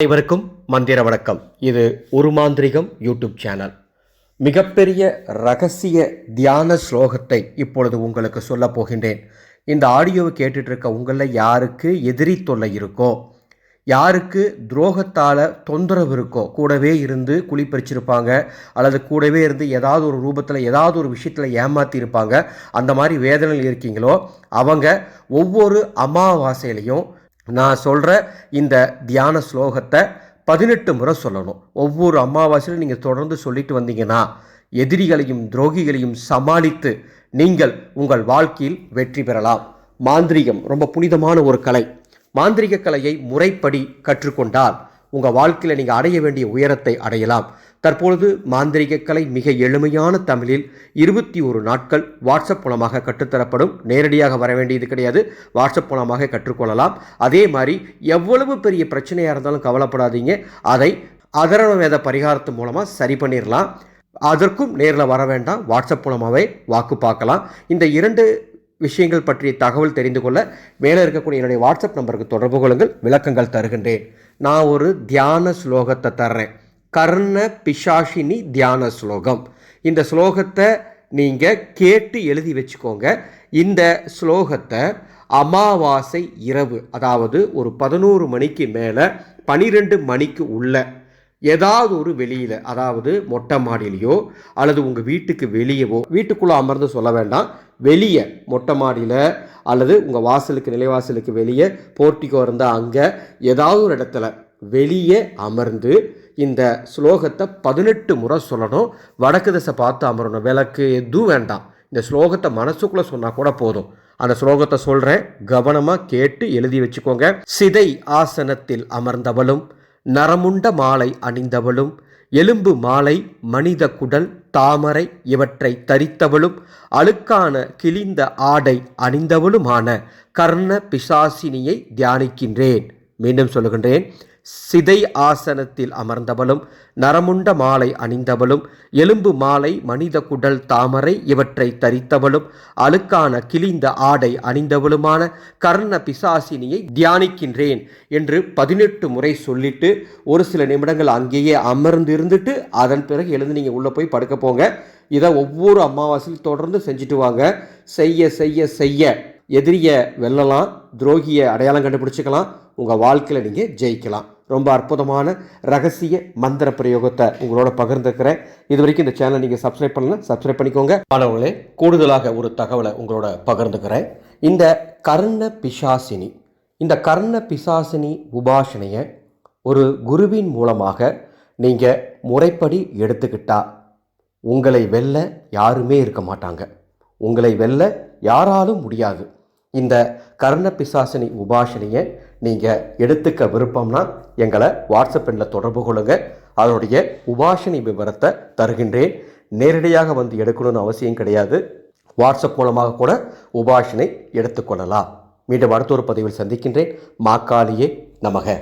அனைவருக்கும் மந்திர வணக்கம். இது உருமாந்திரிகம் யூடியூப் சேனல். மிகப்பெரிய ரகசிய தியான ஸ்லோகத்தை இப்பொழுது உங்களுக்கு சொல்லப் போகின்றேன். இந்த ஆடியோவை கேட்டுட்டு இருக்க உங்களில் யாருக்கு எதிரி தொல்லை இருக்கோ யாருக்கு துரோகத்தால் தொந்தரவு இருக்கோ கூடவே இருந்து குழி பறிச்சிருப்பாங்க அல்லது கூடவே இருந்து ஏதாவது ஒரு ரூபத்தில் ஏதாவது ஒரு விஷயத்தில் ஏமாற்றியிருப்பாங்க அந்த மாதிரி வேதனையில் இருக்கீங்களோ அவங்க ஒவ்வொரு அமாவாசையிலையும் நான் சொல்கிற இந்த தியான ஸ்லோகத்தை பதினெட்டு முறை சொல்லணும். ஒவ்வொரு அமாவாசையிலும் நீங்கள் தொடர்ந்து சொல்லிட்டு வந்தீங்கன்னா எதிரிகளையும் துரோகிகளையும் சமாளித்து நீங்கள் உங்கள் வாழ்க்கையில் வெற்றி பெறலாம். மாந்திரிகம் ரொம்ப புனிதமான ஒரு கலை. மாந்திரிக கலையை முறைப்படி கற்றுக்கொண்டால் உங்கள் வாழ்க்கையில் நீங்கள் அடைய வேண்டிய உயரத்தை அடையலாம். தற்பொழுது மாந்திரிக கலை மிக எளிமையான தமிழில் இருபத்தி ஒரு நாட்கள் வாட்ஸ்அப் மூலமாக கற்றுத்தரப்படும். நேரடியாக வர வேண்டியது கிடையாது. வாட்ஸ்அப் மூலமாக கற்றுக்கொள்ளலாம். அதே மாதிரி எவ்வளவு பெரிய பிரச்சனையாக இருந்தாலும் கவலைப்படாதீங்க. அதை அதரண வேத பரிகாரத்து மூலமாக சரி பண்ணிடலாம் அதற்கும் நேரில் வர வேண்டாம். வாட்ஸ்அப் மூலமாகவே வாக்கு பார்க்கலாம். இந்த இரண்டு விஷயங்கள் பற்றிய தகவல் தெரிந்து கொள்ள மேலே இருக்கக்கூடிய என்னுடைய வாட்ஸ்அப் நம்பருக்கு தொடர்பு கொள்ளுங்கள். விளக்கங்கள் தருகின்றேன். நான் ஒரு தியான ஸ்லோகத்தை தர்றேன். கர்ண பிசாஷினி தியான ஸ்லோகம். இந்த ஸ்லோகத்தை நீங்கள் கேட்டு எழுதி வச்சுக்கோங்க. இந்த ஸ்லோகத்தை அமாவாசை இரவு அதாவது ஒரு பதினோரு மணிக்கு மேலே பனிரெண்டு மணிக்கு உள்ள ஏதாவது ஒரு வெளியில் அதாவது மொட்டை மாடியிலையோ அல்லது உங்கள் வீட்டுக்கு வெளியவோ வீட்டுக்குள்ளே அமர்ந்து சொல்ல வேண்டாம். வெளியே மொட்டை மாடியில் அல்லது உங்கள் வாசலுக்கு நிலைவாசலுக்கு வெளியே போர்ட்டிக்கோ இருந்தால் அங்கே ஏதாவது ஒரு இடத்துல வெளியே அமர்ந்து இந்த ஸ்லோகத்தை பதினெட்டு முறை சொல்லணும். வடக்கு திசை பார்த்து அமரணும். விளக்கு எதுவும் வேண்டாம். இந்த ஸ்லோகத்தை மனசுக்குள்ளே சொன்னால் கூட போதும். அந்த ஸ்லோகத்தை சொல்கிறேன் கவனமாக கேட்டு எழுதி வச்சுக்கோங்க. சிதை ஆசனத்தில் அமர்ந்தவளும் நரமுண்ட மாலை அணிந்தவளும் எலும்பு மாலை மனித குடல் தாமரை இவற்றை தரித்தவளும் அழுக்கான கிழிந்த ஆடை அணிந்தவளுமான கர்ண பிசாசினியை தியானிக்கின்றேன். மீண்டும் சொல்லுகின்றேன். சிதை ஆசனத்தில் அமர்ந்தவளும் நரமுண்ட மாலை அணிந்தவளும் எலும்பு மாலை மனித குடல் தாமரை இவற்றை தரித்தவளும் அழுக்கான கிழிந்த ஆடை அணிந்தவளுமான கர்ண பிசாசினியை தியானிக்கின்றேன் என்று பதினெட்டு முறை சொல்லிட்டு ஒரு சில நிமிடங்கள் அங்கேயே அமர்ந்து இருந்துட்டு அதன் பிறகு எழுந்து நீங்கள் உள்ளே போய் படுக்க போங்க. இதை ஒவ்வொரு அமாவாசையும் தொடர்ந்து செஞ்சுட்டு வாங்க. செய்ய செய்ய செய்ய. எதிரியை வெல்லலாம் துரோகியை அடையாளம் கண்டுபிடிச்சிக்கலாம். உங்கள் வாழ்க்கையில் நீங்கள் ஜெயிக்கலாம். ரொம்ப அற்புதமான ரகசிய மந்திர பிரயோகத்தை உங்களோட பகிர்ந்துக்கிறேன். இது வரைக்கும் இந்த சேனலை நீங்கள் சப்ஸ்கிரைப் பண்ணலாம் சப்ஸ்கிரைப் பண்ணிக்கோங்க. மாணவர்களே கூடுதலாக ஒரு தகவலை உங்களோட பகிர்ந்துக்கிறேன். இந்த கர்ண பிசாசினி இந்த கர்ண பிசாசினி உபாசனையை ஒரு குருவின் மூலமாக நீங்கள் முறைப்படி எடுத்துக்கிட்டா உங்களை வெல்ல யாருமே இருக்க மாட்டாங்க. உங்களை வெல்ல யாராலும் முடியாது. இந்த கர்ண பிசாசினி உபாசனையை நீங்கள் எடுத்துக்க விருப்பம்னா எங்களை வாட்ஸ்அப் எண்ணில் தொடர்பு கொள்ளுங்க. அதனுடைய உபாசனை விவரத்தை தருகின்றேன். நேரடியாக வந்து எடுக்கணும்னு அவசியம் கிடையாது. வாட்ஸ்அப் மூலமாக கூட உபாசனை எடுத்துக்கொள்ளலாம். மீண்டும் அடுத்த ஒரு பதிவில் சந்திக்கின்றேன். மாக்காளியே நமக.